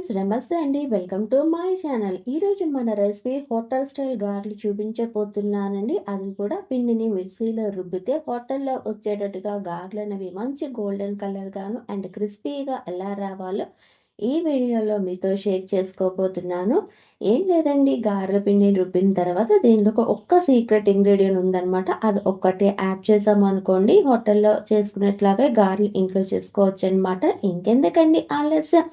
Friends నమస్తే అండి. Welcome to my channel ఈరోజు మన రెసిపీ హోటల్ స్టైల్ గార్లు చూపించబోతున్నానండి. అది కూడా పిండిని మిక్సీలో రుబ్బితే హోటల్లో వచ్చేటట్టుగా గార్లు అనేవి మంచి గోల్డెన్ కలర్ గాను అండ్ క్రిస్పీగా ఎలా రావాలో ఈ వీడియోలో మీతో షేర్ చేసుకోబోతున్నాను. ఏం లేదండి గారెల పిండిని రుబ్బిన తర్వాత దీనిలో ఒక్క సీక్రెట్ ఇంగ్రీడియంట్ ఉందనమాట అది ఒక్కటే యాడ్ చేసామనుకోండి హోటల్లో చేసుకునేట్లాగా గారెలు ఇంట్లో చేసుకోవచ్చు అనమాట ఇంకెందుకండి ఆలస్యం?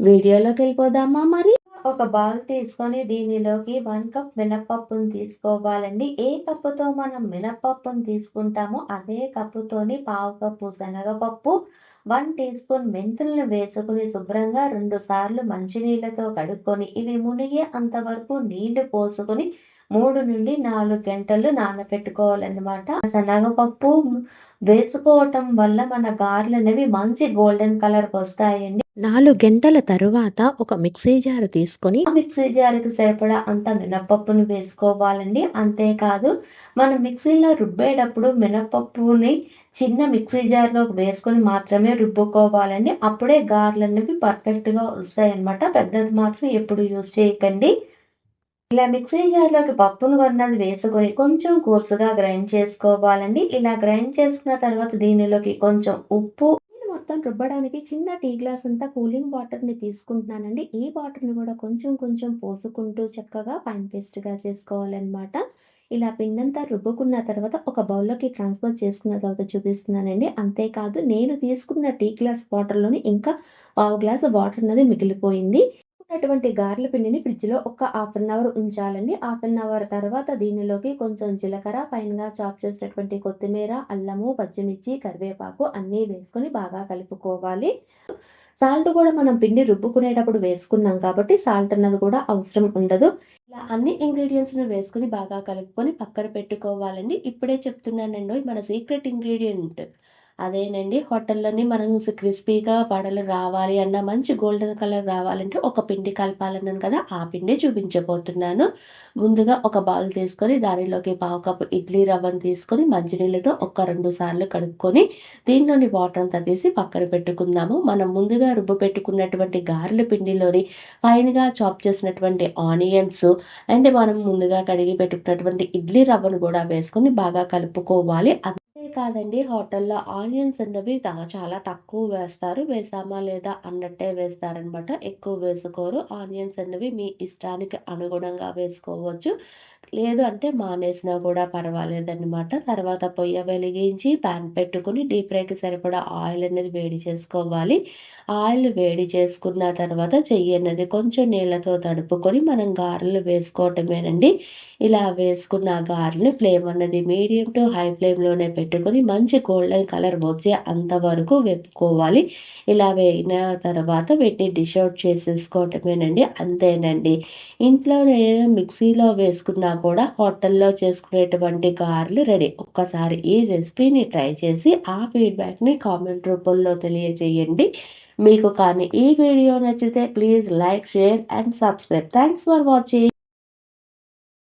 వీడియోలోకి వెళ్ళిపోదామా మరి? ఒక బౌల్ తీసుకొని దీనిలోకి వన్ కప్ మినప్పప్పును తీసుకోవాలండి. ఏ కప్పుతో మనం మినప్పప్పును తీసుకుంటామో అదే కప్పుతోని పావు కప్పు శనగపప్పు వన్ టీ స్పూన్ మెంతులను వేసుకుని శుభ్రంగా రెండు సార్లు మంచినీళ్ళతో కడుక్కొని ఇవి మునిగే అంతవరకు నీళ్ళు పోసుకొని మూడు నుండి నాలుగు గంటలు నానబెట్టుకోవాలన్నమాట శనగపప్పు వేసుకోవటం వల్ల మన గారెలు అనేవి మంచి గోల్డెన్ కలర్ వస్తాయండి. నాలుగు గంటల తరువాత ఒక మిక్సీ జార్ తీసుకొని ఆ మిక్సీ జార్కి సరిపడా అంత మినపప్పును వేసుకోవాలండి. అంతేకాదు మనం మిక్సీలో రుబ్బేటప్పుడు మినపప్పుని చిన్న మిక్సీ జార్లోకి వేసుకొని మాత్రమే రుబ్బుకోవాలండి. అప్పుడే గార్లు అనేవి పర్ఫెక్ట్గా వస్తాయన్నమాట. పెద్దది మాత్రం ఎప్పుడు యూజ్ చేయకండి. ఇలా మిక్సీ జార్లోకి పప్పును కొన్నది వేసుకొని కొంచెం కోర్సుగా గ్రైండ్ చేసుకోవాలండి. ఇలా గ్రైండ్ చేసుకున్న తర్వాత దీనిలోకి కొంచెం ఉప్పు మొత్తం రుబ్బడానికి చిన్న టీ గ్లాస్ అంతా కూలింగ్ వాటర్ని తీసుకుంటున్నానండి. ఈ వాటర్ని కూడా కొంచెం కొంచెం పోసుకుంటూ చక్కగా ఫైన్ పేస్ట్గా చేసుకోవాలన్నమాట. ఇలా పిండంతా రుబ్బుకున్న తర్వాత ఒక బౌల్లోకి ట్రాన్స్ఫర్ చేసుకున్న తర్వాత చూపిస్తున్నానండి. అంతేకాదు నేను తీసుకున్న టీ గ్లాస్ వాటర్లోని ఇంకా పావు గ్లాస్ వాటర్ అనేది మిగిలిపోయింది. అటువంటి గారెల పిండిని ఫ్రిడ్జ్లో ఒక హాఫ్ అన్ అవర్ ఉంచాలండి. హాఫ్ అన్ అవర్ తర్వాత దీనిలోకి కొంచెం జీలకర్ర పైనగా చాప్ చేసినటువంటి కొత్తిమీర అల్లము పచ్చిమిర్చి కరివేపాకు అన్నీ వేసుకొని బాగా కలుపుకోవాలి. సాల్ట్ కూడా మనం పిండి రుబ్బుకునేటప్పుడు వేసుకున్నాం కాబట్టి సాల్ట్ అన్నది కూడా అవసరం ఉండదు. ఇలా అన్ని ఇంగ్రీడియంట్స్ను వేసుకుని బాగా కలుపుకొని పక్కన పెట్టుకోవాలండి. ఇప్పుడే చెప్తున్నానండి మన సీక్రెట్ ఇంగ్రీడియంట్ అదేనండి. హోటల్లోని మనం క్రిస్పీగా వడలు రావాలి అన్న మంచి గోల్డెన్ కలర్ రావాలంటే ఒక పిండి కలపాలన్నాను కదా ఆ పిండి చూపించబోతున్నాను. ముందుగా ఒక బౌల్ తీసుకొని దానిలోకి పావు కప్పు ఇడ్లీ రవ్వను తీసుకొని మంచినీళ్ళతో ఒక రెండు సార్లు కడుక్కొని దీనిలోని వాటర్ అంతా తీసి పక్కన పెట్టుకుందాము. మనం ముందుగా రుబ్బు పెట్టుకున్నటువంటి గారెల పిండిలోని ఫైన్గా చాప్ చేసినటువంటి ఆనియన్స్ అండ్ మనం ముందుగా కడిగి పెట్టుకున్నటువంటి ఇడ్లీ రవ్వను కూడా వేసుకొని బాగా కలుపుకోవాలి. కాదండి. హోటల్లో ఆనియన్స్ అన్నవి చాలా తక్కువ వేస్తారు. వేసామా లేదా అన్నట్టే వేస్తారనమాట. ఎక్కువ వేసుకోరు. ఆనియన్స్ అన్నవి మీ ఇష్టానికి అనుగుణంగా వేసుకోవచ్చు. లేదు అంటే మానేసినా కూడా పర్వాలేదన్నమాట. తర్వాత పొయ్య వెలిగించి ప్యాన్ పెట్టుకుని డీప్ ఫ్రైకి సరిపడా ఆయిల్ అనేది వేడి చేసుకోవాలి. ఆయిల్ వేడి చేసుకున్న తర్వాత చెయ్యి అన్నది కొంచెం నీళ్ళతో తడుపుకొని మనం గారెలు వేసుకోవటమేనండి. ఇలా వేసుకున్న గారెలు ఫ్లేమ్ అన్నది మీడియం టు హై ఫ్లేమ్లోనే పెట్టుకుని మంచి గోల్డెన్ కలర్ వచ్చే అంతవరకు వెప్పుకోవాలి ఇలా వేయిన తర్వాత వీటిని డిష్ అవుట్ చేసేసుకోవటమేనండి. అంతేనండి. ఇంట్లోనే మిక్సీలో వేసుకున్నా కూడా హోటల్లో చేసుకునేటువంటి గారెలు రెడీ. ఒక్కసారి ఈ రెసిపీని ట్రై చేసి ఆ ఫీడ్బ్యాక్ని కామెంట్ రూపంలో తెలియజేయండి. మీకు కానీ ఈ వీడియో నచ్చితే please like share and subscribe. Thanks for watching